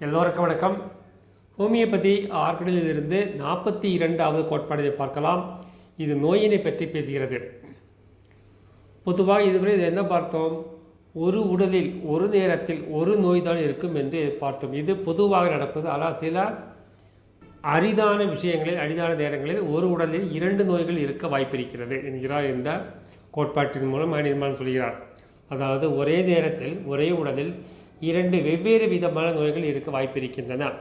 எல்லோருக்கும் வணக்கம். ஹோமியோபதி ஆர்கடலிலிருந்து நாற்பத்தி இரண்டாவது கோட்பாடுகளை பார்க்கலாம். இது நோயினை பற்றி பேசுகிறது. பொதுவாக இதுவரை இது என்ன பார்த்தோம்? ஒரு உடலில் ஒரு நேரத்தில் ஒரு நோய் தான் இருக்கும் என்று பார்த்தோம். இது பொதுவாக நடப்பது. ஆனால் சில அரிதான விஷயங்களில் அரிதான நேரங்களில் ஒரு உடலில் இரண்டு நோய்கள் இருக்க வாய்ப்பிருக்கிறது என்கிறார் இந்த கோட்பாட்டின் மூலம். மனிதமான் சொல்கிறார். அதாவது ஒரே நேரத்தில் ஒரே உடலில் இரண்டு வெவ்வேறு விதமான நோய்கள் இருக்க வாய்ப்பிருக்கின்றன.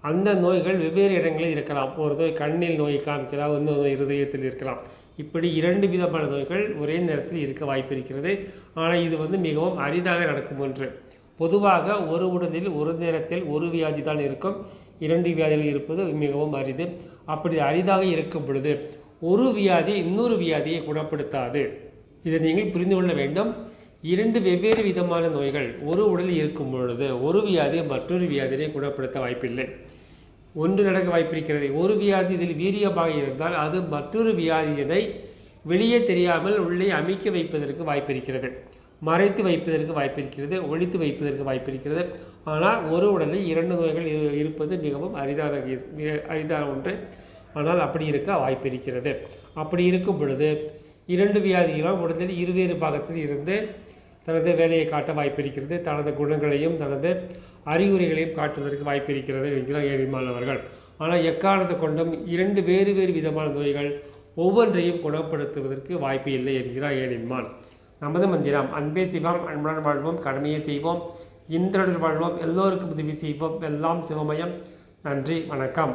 அந்த நோய்கள் வெவ்வேறு இடங்களில் இருக்கலாம். ஒரு நோய் கண்ணில் நோய் காமிக்கலாம் இன்னொரு நோய் இருதயத்தில் இருக்கலாம். இப்படி இரண்டு விதமான நோய்கள் ஒரே நேரத்தில் இருக்க வாய்ப்பிருக்கிறது. ஆனால் இது வந்து மிகவும் அரிதாக நடக்கும் ஒன்று. பொதுவாக ஒரு உடலில் ஒரு நேரத்தில் ஒரு வியாதி தான் இருக்கும். இரண்டு வியாதிகள் இருப்பது மிகவும் அரிது. அப்படி அரிதாக இருக்கும் பொழுது ஒரு வியாதி இன்னொரு வியாதியை குணப்படுத்தாது. இதை நீங்கள் புரிந்து கொள்ள வேண்டும். இரண்டு வெவ்வேறு விதமான நோய்கள் ஒரு உடலில் இருக்கும் பொழுது ஒரு வியாதி மற்றொரு வியாதியை குணப்படுத்த வாய்ப்பில்லை. ஒன்று நடக்க வாய்ப்பிருக்கிறது. ஒரு வியாதி இதில் வீரியமாக இருந்தால் அது மற்றொரு வியாதியினை வெளியே தெரியாமல் உள்ளே அமைக்க வைப்பதற்கு வாய்ப்பிருக்கிறது. மறைத்து வைப்பதற்கு வாய்ப்பிருக்கிறது. ஒழித்து வைப்பதற்கு வாய்ப்பிருக்கிறது. ஆனால் ஒரு உடலில் இரண்டு நோய்கள் இரு- இருப்பது மிகவும் அரிதான அரிதான ஒன்று. ஆனால் அப்படி இருக்க வாய்ப்பிருக்கிறது. அப்படி இருக்கும் பொழுது இரண்டு வியாதிகளும் உடலில் இருவேறு பாகத்தில் இருந்து தனது வேலையை காட்ட வாய்ப்பிருக்கிறது. தனது குணங்களையும் தனது அறிகுறிகளையும் காட்டுவதற்கு வாய்ப்பிருக்கிறது என்கிறார் ஏழிமானவர்கள் ஆனால் எக்காரணத்தை கொண்டும் இரண்டு வேறு வேறு விதமான நோய்கள் ஒவ்வொன்றையும் குணப்படுத்துவதற்கு வாய்ப்பு இல்லை என்கிறார் ஏழின்மான் நமது மந்திரம் அன்பே சிவம் அன்புடன் வாழ்வோம் கடமையை செய்வோம் இந்திரனுடன் வாழ்வோம் எல்லோருக்கும் உதவி செய்வோம் எல்லாம் சிவமயம். நன்றி வணக்கம்.